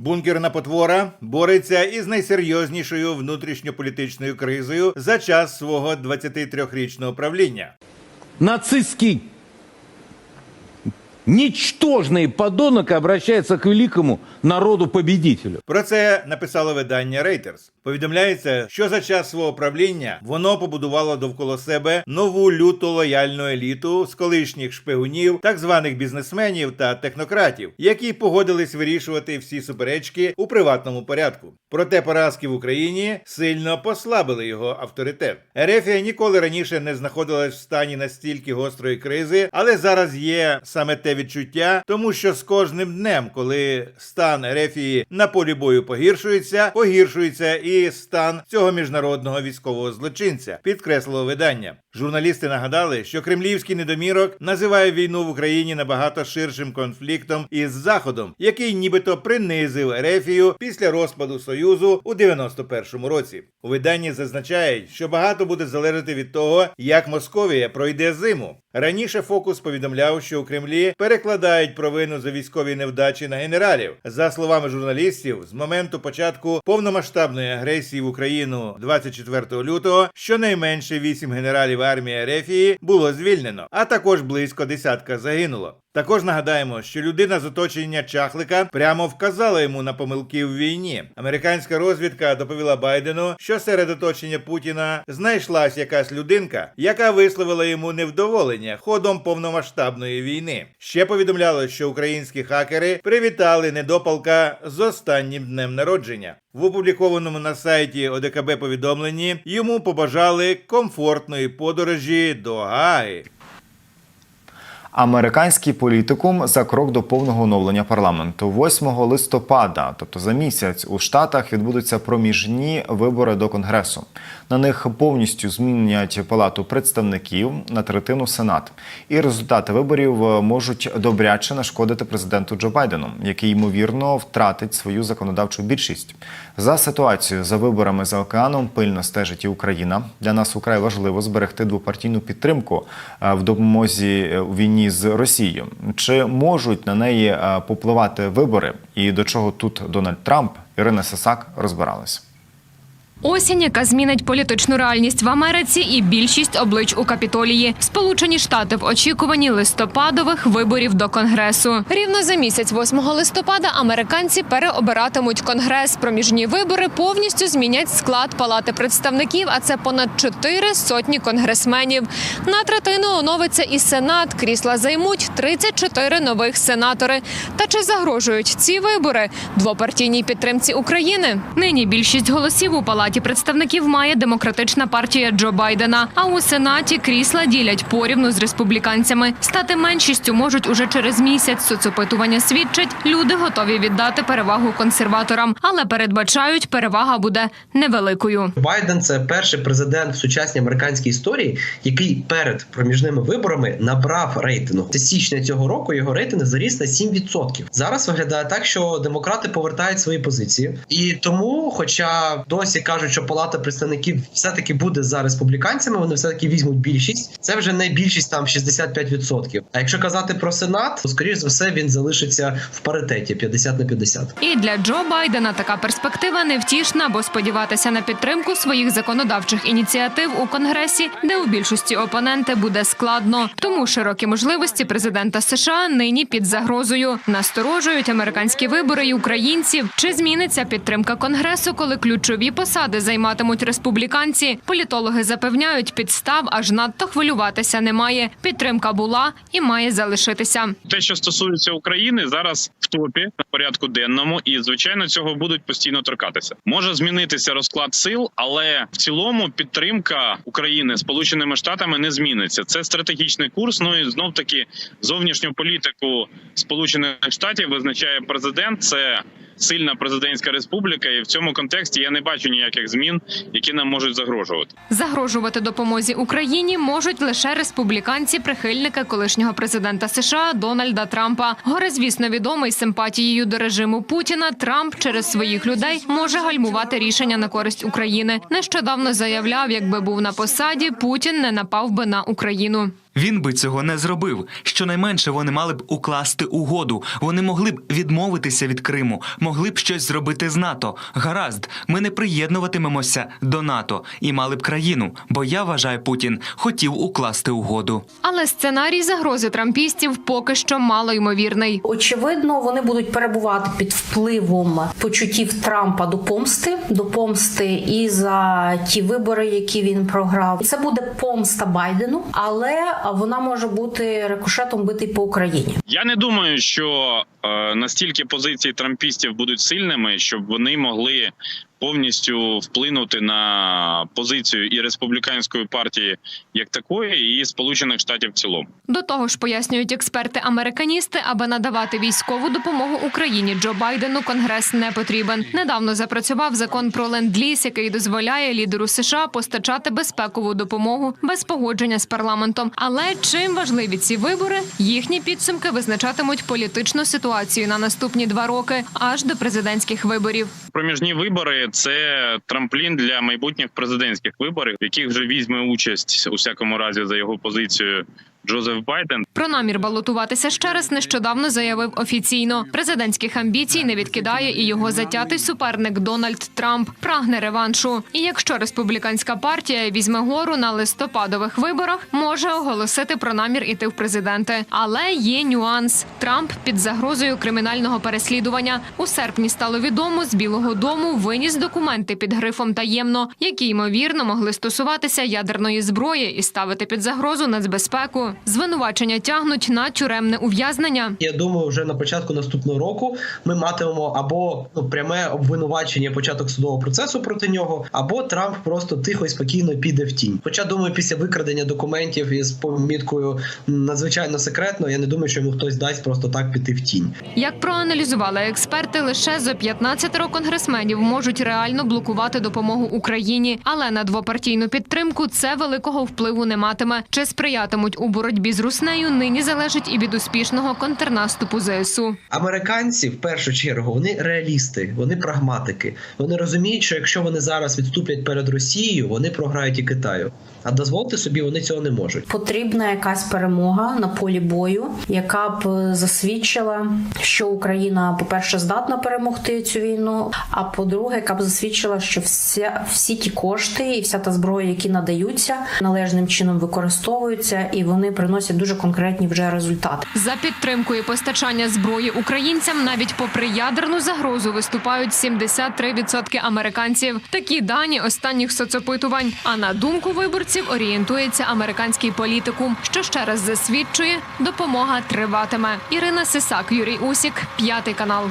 Бункерна потвора бореться із найсерйознішою внутрішньополітичною кризою за час свого 23-річного правління. нацистский ничтожный подонок обращается к великому народу-победителю. Про це написало видання Reuters. Повідомляється, що за час свого правління воно побудувало довкола себе нову люту лояльну еліту з колишніх шпигунів, так званих бізнесменів та технократів, які погодились вирішувати всі суперечки у приватному порядку. Проте поразки в Україні сильно послабили його авторитет. Ерефія ніколи раніше не знаходилась в стані настільки гострої кризи, але зараз є саме те відчуття, тому що з кожним днем, коли стан рефії на полі бою погіршується, погіршується і стан цього міжнародного військового злочинця, підкреслило видання. Журналісти нагадали, що кремлівський недомірок називає війну в Україні набагато ширшим конфліктом із Заходом, який нібито принизив Ерефію після розпаду Союзу у 91-му році. У виданні зазначають, що багато буде залежати від того, як Московія пройде зиму. Раніше фокус повідомляв, що у Кремлі перекладають провину за військові невдачі на генералів. За словами журналістів, з моменту початку повномасштабної агресії в Україну 24 лютого щонайменше 8 генералів армії Ерефії було звільнено, а також близько десятка загинуло. Також нагадаємо, що людина з оточення Чахлика прямо вказала йому на помилки в війні. Американська розвідка доповіла Байдену, що серед оточення Путіна знайшлась якась людинка, яка висловила йому невдоволення ходом повномасштабної війни. Ще повідомляло, що українські хакери привітали недопалка з останнім днем народження. В опублікованому на сайті ОДКБ повідомленні йому побажали комфортної подорожі до Гааги. Американський політикум за крок до повного оновлення парламенту. 8 листопада, тобто за місяць, у Штатах відбудуться проміжні вибори до Конгресу. На них повністю змінять палату представників на третину Сенат. І результати виборів можуть добряче нашкодити президенту Джо Байдену, який ймовірно втратить свою законодавчу більшість. За ситуацією за виборами за океаном пильно стежить і Україна. Для нас украй важливо зберегти двопартійну підтримку е, в допомозі е, у війні з Росією. Чи можуть на неї е, попливати вибори? І до чого тут Дональд Трамп? Ірина Сисак розбиралась. Осінь, яка змінить політичну реальність в Америці і більшість облич у капітолії. Сполучені Штати в очікуванні листопадових виборів до конгресу. Рівно за місяць, 8 листопада, американці переобиратимуть конгрес. Проміжні вибори повністю змінять склад палати представників, а це понад чотири сотні конгресменів. На третину оновиться і сенат. Крісла займуть 34 нових сенатори. Та чи загрожують ці вибори двопартійній підтримці України? Нині більшість голосів у палаті представників має демократична партія Джо Байдена. А у сенаті крісла ділять порівну з республіканцями. Стати меншістю можуть уже через місяць. Соцопитування свідчать, люди готові віддати перевагу консерваторам, але передбачають, перевага буде невеликою. Байден це перший президент в сучасній американській історії, який перед проміжними виборами набрав рейтингу. З січня цього року його рейтинг заріс на 7%. Зараз виглядає так, що демократи повертають свої позиції, і тому, хоча досі кажуть, що палата представників все таки буде за республіканцями, вони все таки візьмуть більшість. Це вже не більшість там 65%. А якщо казати про сенат, то скоріш за все він залишиться в паритеті 50 на 50. І для Джо Байдена така перспектива невтішна, бо сподіватися на підтримку своїх законодавчих ініціатив у конгресі, де у більшості опоненти буде складно. Тому широкі можливості президента США нині під загрозою. Насторожують американські вибори й українців. Чи зміниться підтримка конгресу, коли ключові посади займатимуть республіканці? Політологи запевняють, підстав аж надто хвилюватися немає. Підтримка була і має залишитися. те, що стосується України, зараз в топі на порядку денному, і звичайно цього будуть постійно торкатися. Може змінитися розклад сил, але в цілому підтримка України Сполученими Штатами не зміниться. Це стратегічний курс. Ну і знов таки зовнішню політику Сполучених Штатів визначає президент. Це сильна президентська республіка, і в цьому контексті я не бачу ніяких змін, які нам можуть загрожувати. Загрожувати допомозі Україні можуть лише республіканці, прихильники колишнього президента США Дональда Трампа. Горе, звісно, відомий симпатією до режиму Путіна. Трамп через своїх людей може гальмувати рішення на користь України. Нещодавно заявляв, якби був на посаді, Путін не напав би на Україну. Він би цього не зробив. Щонайменше вони мали б укласти угоду. Вони могли б відмовитися від Криму, могли б щось зробити з НАТО. Гаразд, ми не приєднуватимемося до НАТО і мали б країну. Бо я вважаю, Путін хотів укласти угоду. Але сценарій загрози трампістів поки що мало ймовірний. Очевидно, вони будуть перебувати під впливом почуттів Трампа до помсти, до помсти і за ті вибори, які він програв. Це буде помста Байдену, але вона може бути рикошетом битий по Україні. Я не думаю, що настільки позиції трампістів будуть сильними, щоб вони могли повністю вплинути на позицію і республіканської партії як такої, і Сполучених Штатів в цілому. До того ж, пояснюють експерти-американісти, аби надавати військову допомогу Україні Джо Байдену конгрес не потрібен. Недавно запрацював закон про ленд-ліз, який дозволяє лідеру США постачати безпекову допомогу без погодження з парламентом. Але чим важливі ці вибори, їхні підсумки визначатимуть політичну ситуацію на наступні два роки аж до президентських виборів. Проміжні вибори це трамплін для майбутніх президентських виборів, в яких вже візьме участь у всякому разі за його позицією Джозеф Байден. Про намір балотуватися ще раз нещодавно заявив офіційно. Президентських амбіцій не відкидає і його затятий суперник Дональд Трамп прагне реваншу. І якщо республіканська партія візьме гору на листопадових виборах, може оголосити про намір іти в президенти. Але є нюанс. Трамп під загрозою кримінального переслідування у серпні стало відомо з Білого Дому виніс документи під грифом таємно, які ймовірно могли стосуватися ядерної зброї і ставити під загрозу нацбезпеку. Звинувачення тягнуть на тюремне ув'язнення. Я думаю, вже на початку наступного року ми матимемо або ну пряме обвинувачення, початок судового процесу проти нього, або Трамп просто тихо і спокійно піде в тінь. Хоча думаю, після викрадення документів із поміткою надзвичайно секретно, я не думаю, що йому хтось дасть просто так піти в тінь. Як проаналізували експерти, лише зо 15 конгресменів можуть реально блокувати допомогу Україні, але на двопартійну підтримку це великого впливу не матиме. Чи сприятимуть у боротьбі з руснею, нині залежить і від успішного контрнаступу ЗСУ. Американці в першу чергу вони реалісти, вони прагматики. Вони розуміють, що якщо вони зараз відступлять перед Росією, вони програють і Китаю. А дозволити собі вони цього не можуть. Потрібна якась перемога на полі бою, яка б засвідчила, що Україна, по-перше, здатна перемогти цю війну. А по-друге, яка б засвідчила, що вся всі ті кошти і вся та зброя, які надаються, належним чином використовуються, і вони приносять дуже конкретні вже результати. За підтримку і постачання зброї українцям навіть попри ядерну загрозу виступають 73% американців. Такі дані останніх соцопитувань. А на думку виборців орієнтується американський політикум, що ще раз засвідчує, допомога триватиме. Ірина Сисак, Юрій Усік, п'ятий канал.